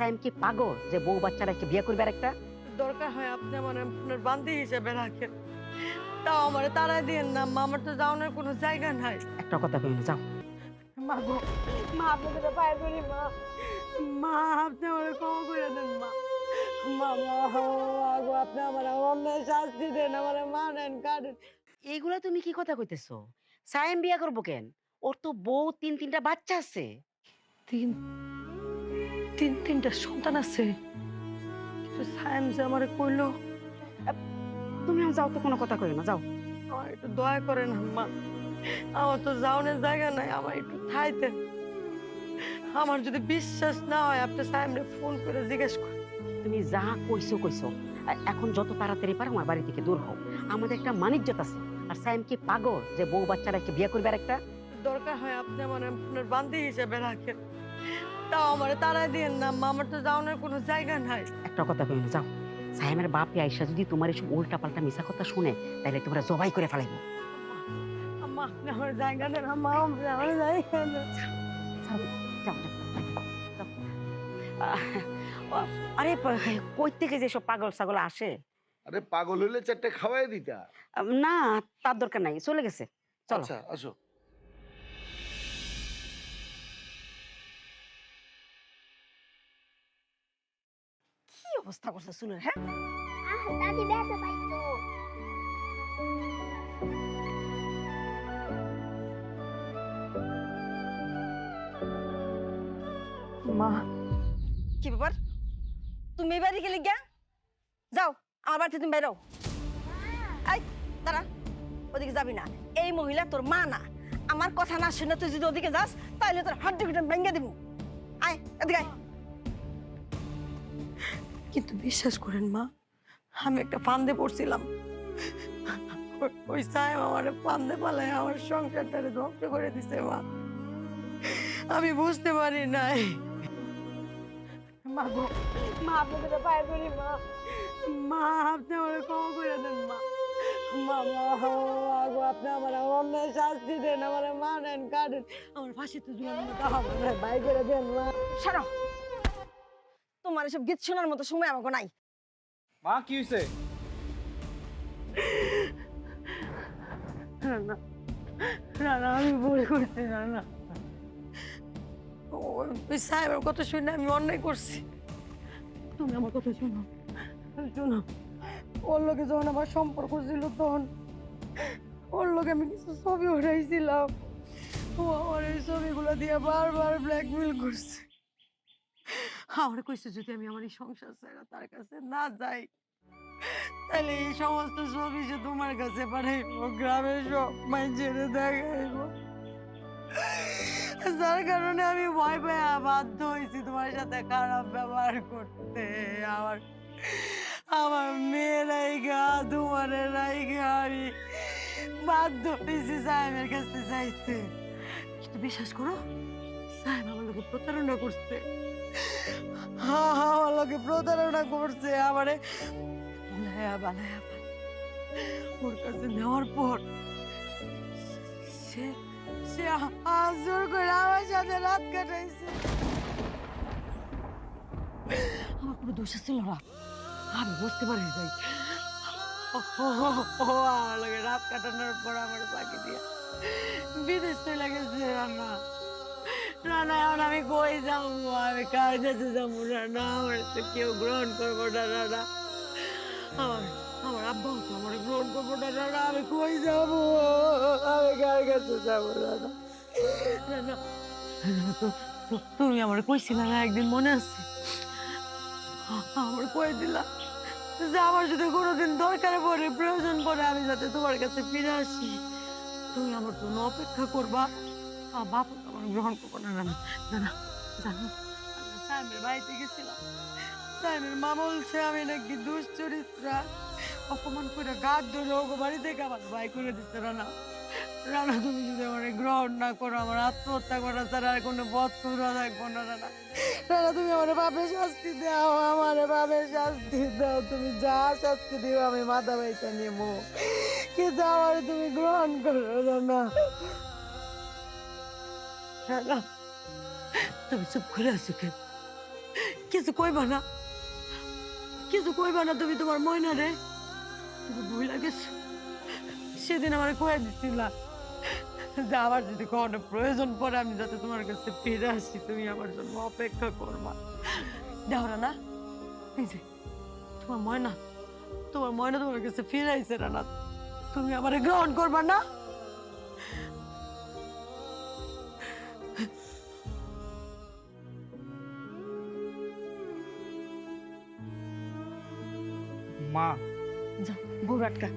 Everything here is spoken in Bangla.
সাইম কি পাগল যে বউ বাচ্চা রেখে বিয়ে করবে আর একটা দরকার হয় আপনি আমার আপনার বান্দি হিসেবে রাখেন। তাও আমার তারাই দিয়েন না মা আমার তো যাওয়ানোর কোনো জায়গা নাই। একটা কথা কই যাও। মা গো মা পায়ে মা। মা আপনি আমার ক্ষমা করে দেন মা। মা মা মা আপনি আমার অন্যায় শাস্তি দেন আমার মা নেন কাটেন এইগুলা তুমি কি কথা কইতেছো? সাইম বিয়ে করব কেন? ওর তো বউ তিন তিনটা বাচ্চা আছে। তিন তিন তিনটা সন্তান আছে। কিন্তু সায়েম যে আমার কইলো তুমি যাও তো কোনো কথা কই না যাও। আমার একটু দয়া করেন আম্মা আমার তো যাওনের জায়গা নাই আমার একটু থাইতে। আমার যদি বিশ্বাস না হয় আপনি সাহেবরে ফোন করে জিজ্ঞেস করেন। তুমি যা কইছো কইছো। এখন যত তাড়াতাড়ি পারো আমার বাড়ি থেকে দূর হও। আমাদের একটা মানিজ্যত আছে আর সাইম কি পাগল যে বউ বাচ্চারা রেখে বিয়ে করবে আর একটা দরকার হয় আপনি আমার আপনার বান্দি হিসেবে রাখেন। তাও আমার না আম্মা। আমার তো যাওনের কোনো জায়গা নাই। একটা কথা কই যাও। সাইমের বাপে আইসা যদি তোমার এসব উল্টা পাল্টা মিশা কথা শুনে তাহলে তোমরা জবাই করে ফেলাইবো। আম্মা আপনি আমার জায়গা দেন আম্মা আপনি আমার জায়গা দেন। যাও যাও যাও, যাও। আহ, আহ, আরে প- কই থেকে যে পাগল ছাগল আসে? আরে পাগল হইলে চারটে খাওয়াই দিতা। না তার দরকার নাই চলে গেছে। চলো। আচ্ছা আসো। অবস্থা করছে চুলের হ্যাঁ? biasa Pak মা কি ব্যাপার? তুমি এই বাড়ি গেলে গিয়া? যাও আমার বাড়িতে তুমি বেরো। এই দাঁড়া ওদিকে যাবি না। এই মহিলা তোর মা না। আমার কথা না শুনে তুই যদি ওদিকে যাস তাহলে তোর হাড্ডি ভেঙে দিব। আয় এদিকে আয়। কিন্তু বিশ্বাস করেন মা, আমি একটা ফান্দে পড়ছিলাম। ওই- সাহেব আমার ফান্দে পালায় আমার সংসারটারে ধ্বংস করে দিছে মা। আমি বুঝতে পারি নাই। মা মা মা। মা, আপনি আমার করে দেন মা। গো, আপনি শাস্তি দেন, আমার মা নেন আমার করে দেন মা। সরো। তোমার এসব গীত শোনার মতো সময় আমাকে নাই। মা কি হয়েছে না না না না আমি ভুল করছি না না ও- ওই সাহেবের কথা শুনে আমি অন্যায় করছি। তুমি আমার কথা শোনো শোনো। ওর লোকে যখন আমার সম্পর্ক ছিল তখন ওর লোকে আমি কিছু ছবি উঠাইছিলাম ও আমার এই ছবিগুলো দিয়ে বারবার ব্ল্যাকমেল করছে। আমার কইছে যদি আমি আমার এই সংসার ছাড়া তার কাছে না যাই তাহলে এই সমস্ত ছবি যে তোমার কাছে পাঠাইবো গ্রামের সব মাইজেরে দেখাইবো। যার কারণে আমি ভয় পেয়ে বাধ্য হয়েছি তোমার সাথে খারাপ ব্যবহার করতে। আমার আমার মেয়ে রাইগা তোমার আমি বাধ্য হয়েছি সাহেবের কাছে যাইতে। বিশ্বাস করো, সাহেব আমার প্রতারণা করছে। আমার লোকে প্রতারণা করছে আমারে। ওর কাছে নেওয়ার পর সে সে করে আমার সাথে রাত কাটাইছে। আমার কোনো দোষ ছিল না আমি বুঝতে পারি নাই। ও, আমার লাগে রাত কাটানোর পর আমার বাকি দিয়া বিদেশ চলে গেছে রান্না রান্না এখন আমি কই যাব? আমি কার কাছে যাব রান্না আমার তো কেউ গ্রহণ করব না রান্না আমার আমার আব্বাও তো আমার গ্রহণ করব না রান্না আমি কই যাব? আমি কার কাছে যাব তো- তুমি আমার কইছিলে না, একদিন মনে আছে? আমার কই দিলা? যে আমার যদি কোনোদিন দরকার পড়ে, প্রয়োজন পড়ে, আমি যাতে তোমার কাছে ফিরে আসি। তুমি আমার জন্য অপেক্ষা করবা। আমার বাপ গ্রহণ করব না না না জানো? বাড়িতে গেছিলাম। সাইমের মা বলছে নাকি দুশ্চরিত্রা। অপমান করে গাছ ধরে ওগো বাড়ি থেকে ভাই করে দিতে, রানা। রানা, তুমি যদি আমার গ্রহণ না করো, আমার আত্মহত্যা করা ছাড়া আর কোনো পথ খুঁজা থাকব না, রানা। রানা, তুমি আমার বাপের শাস্তি দাও, আমার বাপের শাস্তি দাও। তুমি যা শাস্তি দিও, আমি মাথা বাইতে নেব। কিন্তু আমার তুমি গ্রহণ করো, রানা। রানা তুমি চুপ করে আছো কেন? কিছু কইবা না? কিছু কইবা না তুমি তোমার ময়না রে? তুমি ভুল সেদিন আমার কয়ে দিছিলা যে আমার যদি কখনো প্রয়োজন পড়ে, আমি যাতে তোমার কাছে ফিরে আসি, তুমি আমার জন্য অপেক্ষা করবা। দেখো না না? এই যে, তোমার ময়না তোমার ময়না তোমার কাছে ফিরে আইছে, রানা। তুমি আমারে গ্রহণ করবা না? মা যাও বউ আটকা